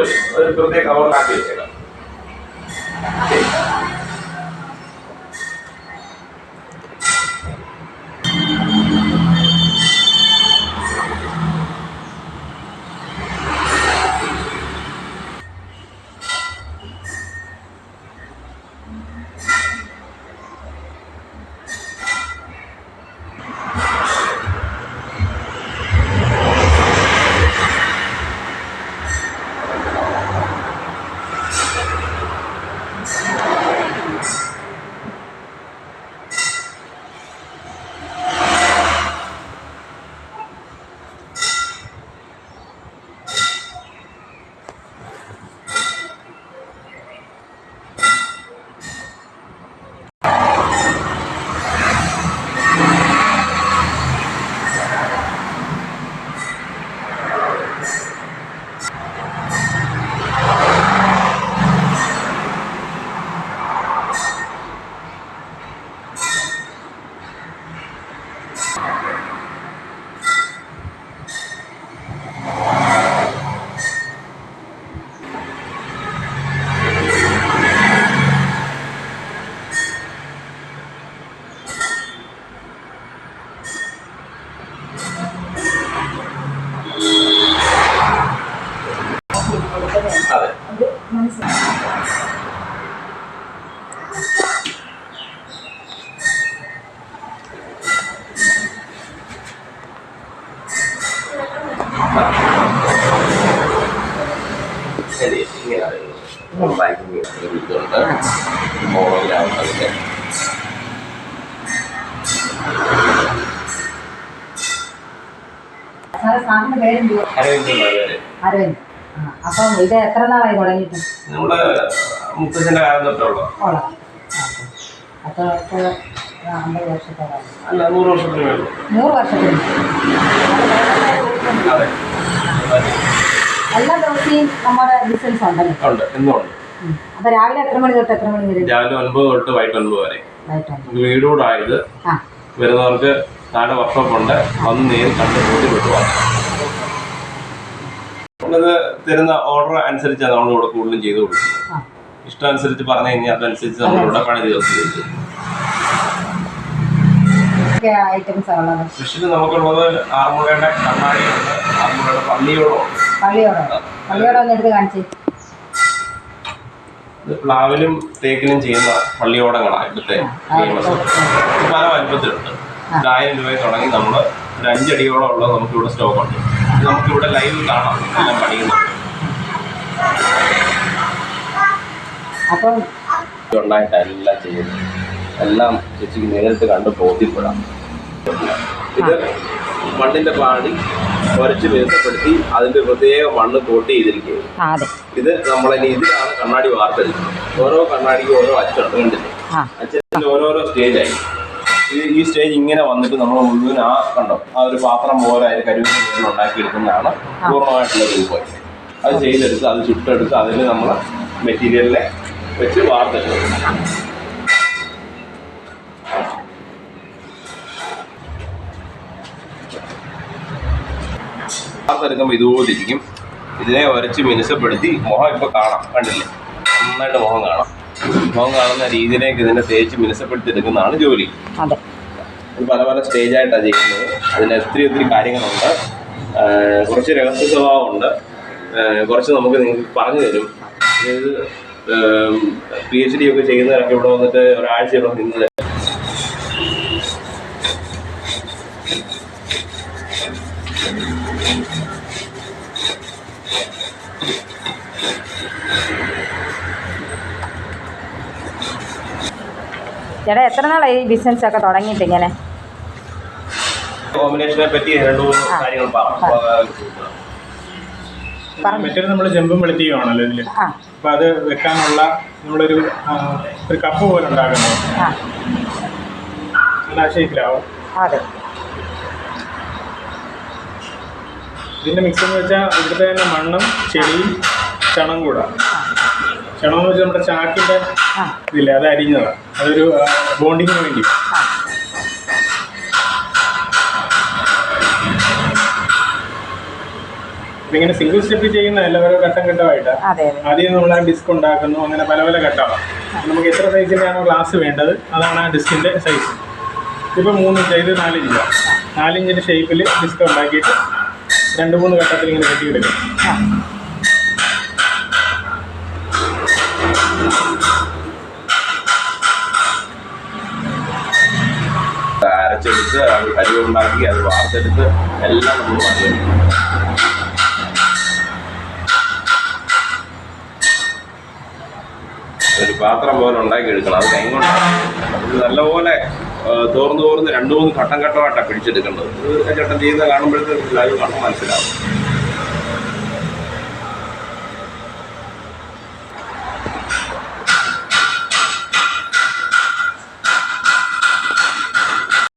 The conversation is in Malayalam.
बोलले प्रत्येक गावावर काम केलं Thank ബാങ്കിങ് ഇതുണ്ട് മോഡലാണ് അതിന്റെ അരവിന്ദ് അപ്പം ഇത് എത്ര നാളായി തുടങ്ങിയിട്ട്? നമ്മൾ മുത്തച്ഛന്റെ കാലം തൊട്ടുള്ള അപ്പോൾ ഇപ്പോൾ അമ്പത് വർഷത്തോളം അല്ല നൂറ് വർഷത്തിന് നൂറ് വർഷത്തിന്? അതെ. എല്ലാ ദിവസവും നമ്മുടെ ബിസിനസ് ഉണ്ടല്ലോ? ഉണ്ട് എന്നുണ്ട്. അപ്പൊ രാവിലെ എത്ര മണി തൊട്ട് എത്ര മണി വരെ? രാവിലെ ഒൻപത് തൊട്ട് വൈകിട്ട് ഒൻപത് വരെ ആ. വരുന്നവർക്ക് താഴെ വർക്ക്ഷോപ്പ് ഉണ്ട്. വന്ന് നേരിൽ കണ്ട് ബോധ്യപ്പെട്ടു പോകാം നമ്മളത് തരുന്ന ഓർഡർ അനുസരിച്ചാണ് നമ്മളിവിടെ കൂടുതലും ചെയ്തു കൊടുക്കുന്നത്. ഇഷ്ടം അനുസരിച്ച് പറഞ്ഞു കഴിഞ്ഞാൽ അതനുസരിച്ച് നമ്മളിവിടെ പണി തീർത്ത് ഉള്ളത് സ്പെഷ്യൽ നമുക്കുള്ളത് ആറന്മുളയുടെ കണ്ണാടിയുണ്ട് ആറന്മുളയുടെ പള്ളിയോളമുണ്ട് പള്ളിയോടോ? പള്ളിയോടോ ഒന്ന് എടുത്ത് കാണിച്ച്. ഇത് പ്ലാവിലും തേക്കിലും ചെയ്യുന്ന പള്ളിയോടങ്ങളാണ് ഇവിടുത്തെ ഫേമസ് പല വലുപ്പത്തിലുണ്ട്. ഇത് ആയിരം രൂപയിൽ തുടങ്ങി നമ്മൾ ഒരു അഞ്ചടിയോളം ഉള്ളത് നമുക്കിവിടെ സ്റ്റോക്ക് ഉണ്ട് നമുക്ക് ഇവിടെ ലൈവ് കാണാം. എല്ലാം പണിയുന്നുണ്ട് അപ്പം ഉണ്ടായിട്ടാണ് എല്ലാം ചെയ്യുന്നത് എല്ലാം ചേച്ചിക്ക് നേരിട്ട് കണ്ട് ബോധ്യപ്പെടാം. ഇത് മണ്ണിന്റെ പാടി ഉരച്ച് വേസപ്പെടുത്തി അതിന്റെ പ്രത്യേക മണ്ണ് കോട്ട് ചെയ്തിരിക്കുകയാണ്. ഇത് നമ്മളെ ഇതിലാണ് കണ്ണാടി വാർത്തത് ഓരോ കണ്ണാടിക്കും ഓരോ അച്ചുണ്ട് കണ്ടില്ലേ? അച്ഛന്റെ ഓരോരോ സ്റ്റേജായി ഈ സ്റ്റേജ് ഇങ്ങനെ വന്നിട്ട് നമ്മൾ മുഴുവൻ ആ കണ്ടോ? ആ ഒരു പാത്രം പോലെ അതിന് കരുവിന് മുഴുവൻ ഉണ്ടാക്കിയെടുക്കുന്നതാണ് പൂർണമായിട്ടുള്ള രൂപം. അത് ചെയ്തെടുത്ത് അത് ചുട്ടെടുത്ത് അതിൽ നമ്മൾ മെറ്റീരിയലിനെ വെച്ച് വാർത്തെടുക്കും. വാർത്തെടുക്കുമ്പോൾ ഇതുപോലെ ഇരിക്കും ഇതിനെ വരച്ച് മിനുസപ്പെടുത്തി മുഖം ഇപ്പോൾ കാണാം. കണ്ടില്ലേ? നന്നായിട്ട് മുഖം കാണാം. മുഖം കാണുന്ന രീതിയിലേക്ക് ഇതിനെ തേച്ച് മിനുസപ്പെടുത്തി എടുക്കുന്നതാണ് ജോലി ഇത് പല പല സ്റ്റേജായിട്ടാണ് ചെയ്യുന്നത്. അതിന് ഒത്തിരി ഒത്തിരി കാര്യങ്ങളുണ്ട്. കുറച്ച് രഹസ്യ സ്വഭാവമുണ്ട്. കുറച്ച് നമുക്ക് നിങ്ങൾക്ക് പറഞ്ഞു തരും. അതായത് പി എച്ച് ഡി ഒക്കെ ചെയ്യുന്നവരൊക്കെ ഇവിടെ വന്നിട്ട് ഒരാഴ്ച ഇവിടെ നിന്ന് ചേട്ടാ എത്ര നാളായി ഈ ബിസിനസ് ഒക്കെ തുടങ്ങിയിട്ട് ഇങ്ങനെ? കോമ്പിനേഷനെ പറ്റി രണ്ട് മൂന്ന് കാര്യങ്ങൾ പറയാം പറഞ്ഞു. മറ്റേത് നമ്മൾ ചെമ്പും വെളുത്തിയുമാണല്ലോ ഇതിൽ ഇതിൽ അപ്പോൾ അത് വെക്കാനുള്ള നമ്മളൊരു ഒരു കപ്പ് പോലെ ഉണ്ടാക്കുന്നത് ആ. നല്ല ഷേപ്പിലാവും അതെ. ഇതിന്റെ മിക്സ് എന്ന് വെച്ചാൽ ഇവിടുത്തെ തന്നെ മണ്ണും ചെടിയും ചണം കൂടെ. എന്ന് വെച്ചാൽ നമ്മുടെ ചാക്കിന്റെ ആ. ഇതില്ലേ അത് അരിഞ്ഞതാണ്. അതൊരു ബോണ്ടിങ്ങിന് വേണ്ടി. ഇതിങ്ങനെ സിംഗിൾ സ്റ്റെപ്പ് ചെയ്യുന്നതല്ല ഓരോ ഘട്ടം ഘട്ടമായിട്ട്. ആദ്യം നമ്മൾ ആ ഡിസ്ക് ഉണ്ടാക്കുന്നു അങ്ങനെ പല പല ഘട്ടമാണ് നമുക്ക് എത്ര സൈസിന്റെയാണോ ഗ്ലാസ് വേണ്ടത് അതാണ് ആ ഡിസ്കിന്റെ സൈസ് ഇപ്പൊ മൂന്ന് ഇഞ്ച് ഇത് നാലിഞ്ചാണ് നാലിഞ്ചിന്റെ ഷേപ്പിൽ ഡിസ്ക് ഉണ്ടാക്കിയിട്ട് രണ്ട് മൂന്ന് ഘട്ടത്തിൽ ഇങ്ങനെ കെട്ടിയെടുക്കും അരച്ചെടുത്ത് അത് കരി ഉണ്ടാക്കി അത് വാർത്തെടുത്ത് എല്ലാം നമ്മൾ പണിയെടുക്കും ഒരു പാത്രം പോലെ ഉണ്ടാക്കി എടുക്കണം. അത് കൈകൊണ്ട് നല്ലപോലെ തോർന്ന് തോർന്ന് രണ്ട് മൂന്ന് ഘട്ടം ഘട്ടമായിട്ടാണ് പിടിച്ചെടുക്കേണ്ടത് ഘട്ടം ചെയ്ത് കാണുമ്പോഴത്തേക്ക് ലൈവ് കാണാൻ മനസ്സിലാവും.